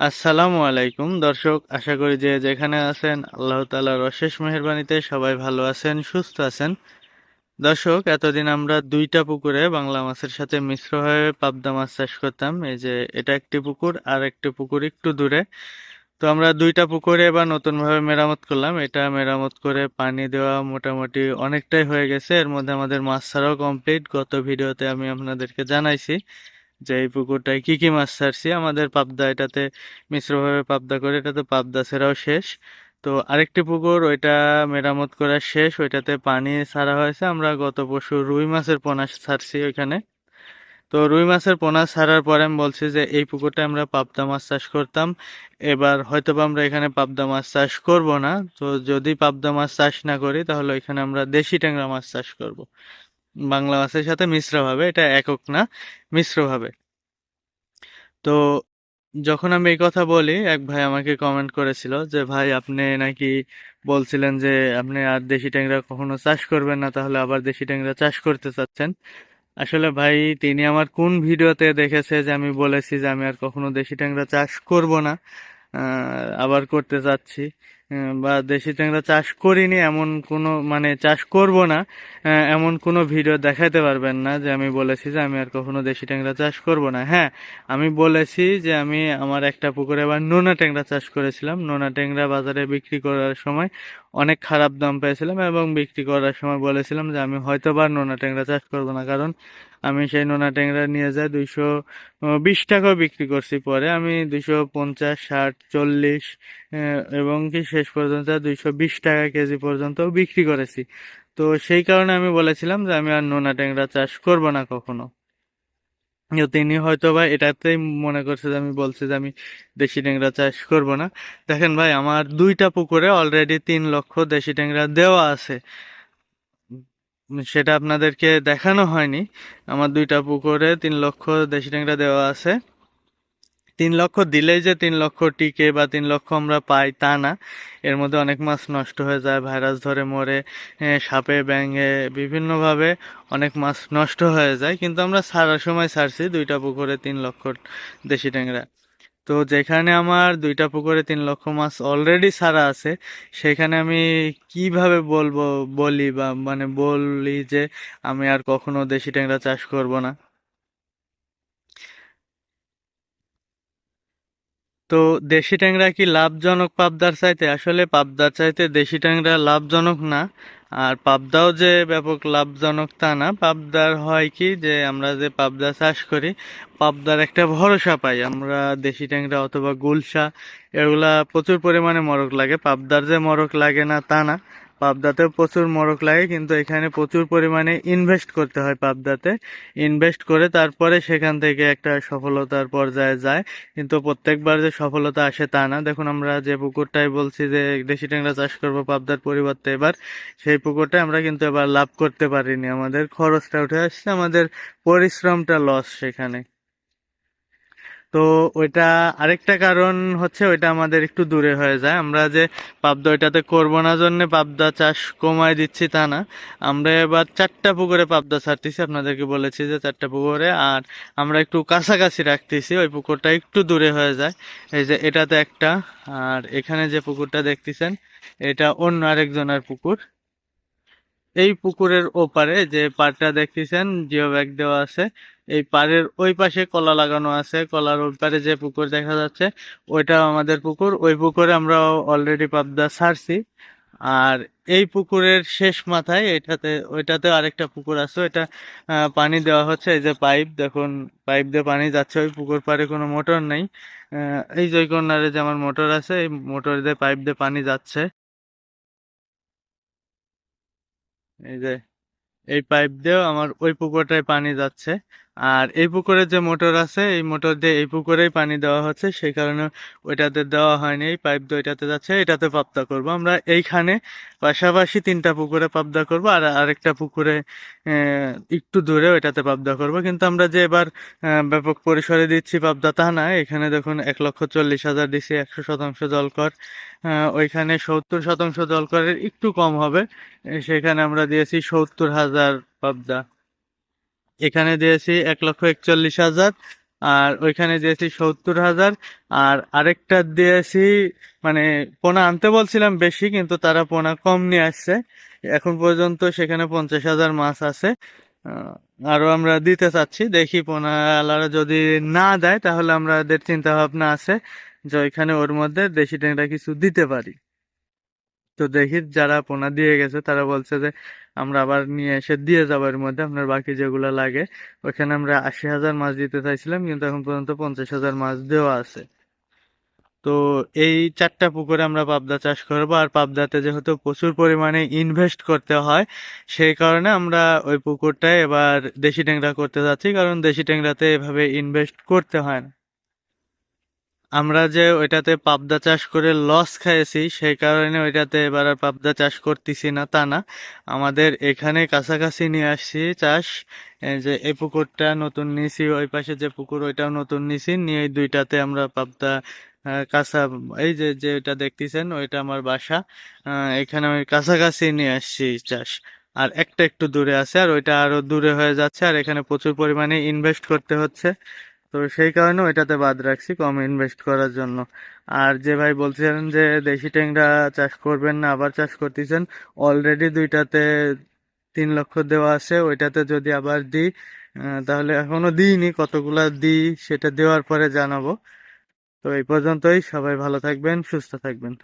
আসসালামু আলাইকুম। দর্শক, আশা করি যে যেখানে আছেন, আল্লাহ তাআলার অশেষ মেহেরবানিতে সবাই ভালো আছেন, সুস্থ আছেন। দর্শক, এতদিন আমরা দুইটা পুকুরে বাংলা মাছের সাথে মিশ্র হয়ে পাবদা মাছ চাষ করতাম। এই যে এটা একটি পুকুর, আর একটি পুকুর একটু দূরে। তো আমরা দুইটা পুকুরে এবার নতুনভাবে মেরামত করলাম। এটা মেরামত করে পানি দেওয়া মোটামুটি অনেকটাই হয়ে গেছে। এর মধ্যে আমাদের মাছ ছাড়াও কমপ্লিট গত ভিডিওতে আমি আপনাদেরকে জানাইছি যে এই পুকুরটায় কি কি মাছ ছাড়ছি, আমাদের পাবদা এটাতে মিশ্রভাবে পাবদা করে, এটাতে পাবদা ছেড়াও শেষ। তো আরেকটি পুকুর, ওইটা মেরামত করা শেষ, ওইটাতে পানি ছাড়া হয়েছে। আমরা গত পশু রুই মাছের পোনা ছাড়ছি ওইখানে। তো রুই মাছের পোনা ছাড়ার পরে আমি বলছি যে, এই পুকুরটা আমরা পাবদা মাছ চাষ করতাম। এবার হয়তো বা আমরা এখানে পাবদা মাছ চাষ করব না। তো যদি পাবদা মাছ চাষ না করি, তাহলে এখানে আমরা দেশি ট্যাংরা মাছ চাষ করব। বাংলা মাছের সাথে মিশ্রভাবে, এটা একক না, মিশ্রভাবে। তো যখন আমি এই কথা বলি, এক ভাই আমাকে কমেন্ট করেছিল যে, ভাই, আপনি নাকি বলছিলেন যে, আপনি আর দেশি ট্যাংরা কখনো চাষ করবেন না, তাহলে আবার দেশি ট্যাংরা চাষ করতে চাচ্ছেন। আসলে ভাই, তিনি আমার কোন ভিডিওতে দেখেছে যে, আমি বলেছি যে, আমি আর কখনো দেশি ট্যাংরা চাষ করব না আবার করতে চাচ্ছি। বা দেশি ট্যাংরা চাষ করিনি, এমন কোনো মানে চাষ করব না এমন কোনো ভিডিও দেখাতে পারবেন না যে আমি বলেছি যে আমি আর কখনো দেশি ট্যাংরা চাষ করব না। হ্যাঁ আমি বলেছি যে আমি আমার একটা পুকুরে আবার নোনা ট্যাংরা চাষ করেছিলাম। নোনা ট্যাংরা বাজারে বিক্রি করার সময় অনেক খারাপ দাম পেয়েছিলাম এবং বিক্রি করার সময় বলেছিলাম যে আমি হয়তো বা নোনা ট্যাংরা চাষ করব না, কারণ আমি সেই নোনা ট্যাংরা নিয়ে যাই দুইশো বিশ টাকাও বিক্রি করছি পরে। আমি দুইশো পঞ্চাশ, ষাট, চল্লিশ এবং কি শেষ পর্যন্ত দুইশো বিশ টাকা কেজি পর্যন্ত বিক্রি করেছি। তো সেই কারণে আমি বলেছিলাম যে আমি আর নোনা ট্যাংরা চাষ করব না কখনো। তিনি হয়তো বা এটাতেই মনে করছে যে আমি বলছি যে আমি দেশি ট্যাংরা চাষ করব না। দেখেন ভাই, আমার দুইটা পুকুরে অলরেডি তিন লক্ষ দেশি ট্যাংরা দেওয়া আছে। সেটা আপনাদেরকে দেখানো হয়নি। আমার দুইটা পুকুরে তিন লক্ষ দেশি ট্যাংরা দেওয়া আছে। তিন লক্ষ দিলেই যে তিন লক্ষ টিকে বা তিন লক্ষ আমরা পাই তা না। এর মধ্যে অনেক মাছ নষ্ট হয়ে যায়, ভাইরাস ধরে মরে সাপে, ব্যাঙে বিভিন্নভাবে অনেক মাছ নষ্ট হয়ে যায়। কিন্তু আমরা সারা সময় ছাড়ছি দুইটা পুকুরে তিন লক্ষ দেশি ট্যাংরা। তো যেখানে আমার দুইটা পুকুরে তিন লক্ষ মাছ অলরেডি ছাড়া আছে, সেখানে আমি কীভাবে বলব, বলি বা মানে বলি যে আমি আর কখনো দেশি ট্যাংরা চাষ করব না। তো দেশি ট্যাংরা কি লাভজনক পাবদার চাইতে? আসলে পাবদার চাইতে দেশি ট্যাংরা লাভজনক না। আর পাবদাও যে ব্যাপক লাভজনক তা না। পাবদার হয় কি যে আমরা যে পাবদা চাষ করি, পাবদার একটা ভরসা পাই। আমরা দেশি ট্যাংরা অথবা গুলশা, এগুলা প্রচুর পরিমাণে মরক লাগে। পাবদার যে মরক লাগে না তা না। পাবদাতেও প্রচুর মরক লাগে, কিন্তু এখানে প্রচুর পরিমাণে ইনভেস্ট করতে হয় পাবদাতে। ইনভেস্ট করে তারপরে সেখান থেকে একটা সফলতার পর্যায়ে যায়। কিন্তু প্রত্যেকবার যে সফলতা আসে তা না। দেখুন, আমরা যে পুকুরটাই বলছি যে দেশি ট্যাংরা চাষ করব পাবদার পরিবর্তে এবার, সেই পুকুরটায় আমরা কিন্তু এবার লাভ করতে পারিনি। আমাদের খরচটা উঠে আসছে, আমাদের পরিশ্রমটা লস সেখানে। তো ওইটা আরেকটা কারণ হচ্ছে ওইটা আমাদের একটু দূরে হয়ে যায়। আমরা যে পাবদা ওইটাতে করব না জন্য পাবদা চাষ কমায় দিচ্ছি তা না। আমরা এবার চারটা পুকুরে পাবদা ছাড়তেছি, আপনাদেরকে বলেছি যে চারটা পুকুরে। আর আমরা একটু কাছাকাছি রাখতেছি, ওই পুকুরটা একটু দূরে হয়ে যায়। এই যে এটাতে একটা, আর এখানে যে পুকুরটা দেখতেছেন, এটা অন্য আরেকজনের পুকুর। এই পুকুরের ওপারে যে পাড়টা দেখতেছেন জিও ব্যাগ দেওয়া আছে এই পাড়ের ওই পাশে কলা লাগানো আছে। কলার ওই পারে যে পুকুর দেখা যাচ্ছে ওইটা আমাদের পুকুর। ওই পুকুরে আমরা অলরেডি পাবদা ছাড়ছি আর এই পুকুরের শেষ মাথায় এটাতে ওইটাতে আরেকটা পুকুর আছে। ওইটা পানি দেওয়া হচ্ছে। এই যে পাইপ, দেখুন, পাইপ দিয়ে পানি যাচ্ছে। ওই পুকুর পাড়ে কোনো মোটর নেই। এই যে কর্নারে যে আমার মোটর আছে, এই মোটর দিয়ে পাইপ দিয়ে পানি যাচ্ছে। এই যে, এই পাইপ দিয়েও আমার ওই পুকুরটায় পানি যাচ্ছে। আর এই পুকুরে যে মোটর আছে, এই মোটর দিয়ে এই পুকুরেই পানি দেওয়া হচ্ছে, সেই কারণে ওইটাতে দেওয়া হয়নি, এই পাইপ দিয়ে ওইটাতে যাচ্ছে, এটাতে পাবদা করব। আমরা এইখানে পাশাপাশি তিনটা পুকুরে পাবদা করব, আর আরেকটা পুকুরে একটু দূরে ওইটাতে পাবদা করব। কিন্তু আমরা যে এবার ব্যাপক পরিসরে দিচ্ছি পাবদা তা না, এখানে দেখুন এক লক্ষ চল্লিশ হাজার দিচ্ছি একশো শতাংশ জলকর ওইখানে সত্তর শতাংশ জলকরের একটু কম হবে সেখানে আমরা দিয়েছি সত্তর হাজার পাবদা। এখানে দিয়েছি এক লক্ষ একচল্লিশ হাজার আর ওইখানে দিয়েছি সত্তর হাজার আর আরেকটা দিয়েছি মানে পোনা আনতে বলছিলাম বেশি কিন্তু তারা পোনা কম নিয়ে আসছে। এখন পর্যন্ত সেখানে পঞ্চাশ হাজার মাছ আছে। আহ, আরও আমরা দিতে চাচ্ছি দেখি পোনা আলারা যদি না দেয় তাহলে আমাদের চিন্তা ভাবনা আছে যে ওইখানে ওর মধ্যে দেশি ট্যাংরা কিছু দিতে পারি। তো দেখি যারা পোনা দিয়ে গেছে, তারা বলছে যে, আমরা আবার নিয়ে এসে দিয়ে যাব এর মধ্যে, আপনার বাকি যেগুলো লাগে। ওইখানে আমরা আশি হাজার মাছ দিতে চাইছিলাম, কিন্তু এখন পর্যন্ত পঞ্চাশ হাজার মাছ দেওয়া আছে। তো এই চারটা পুকুরে আমরা পাবদা চাষ করব, আর পাবদাতে যেহেতু প্রচুর পরিমাণে ইনভেস্ট করতে হয়, সেই কারণে আমরা ওই পুকুরটায় এবার দেশি ট্যাংরা করতে যাচ্ছি, কারণ দেশি ট্যাংরাতে এভাবে ইনভেস্ট করতে হয় না। আমরা যে ওইটাতে পাবদা চাষ করে লস খাইছি সেই কারণে ওইটাতে এবার আর পাবদা চাষ করতেছি না, তা না। আমাদের এখানে কাছাকাছি নিয়ে আসছি চাষ। যে এই পুকুরটা নতুন নিছি ওই পাশে যে পুকুর ওইটাও নতুন নিছি নিয়ে দুইটাতে আমরা পাবদা কাঁচা, এই যে যেটা দেখতেছেন, ওইটা আমার বাসা। এখানে আমি কাছাকাছি নিয়ে আসছি চাষ। আর একটা একটু দূরে আছে, আর ওইটা আরও দূরে হয়ে যাচ্ছে, আর এখানে প্রচুর পরিমাণে ইনভেস্ট করতে হচ্ছে। তো সেই কারণে ওইটাতে বাদ রাখছি কম ইনভেস্ট করার জন্য। আর যে ভাই বলছিলেন যে দেশি ট্যাংরা চাষ করবেন না, আবার চাষ করতেছেন অলরেডি দুইটাতে তিন লক্ষ দেওয়া আছে, ওইটাতে যদি আবার দিই তাহলে এখনও দিইনি, কতগুলা দিই সেটা দেওয়ার পরে জানাব। তো এই পর্যন্তই, সবাই ভালো থাকবেন, সুস্থ থাকবেন।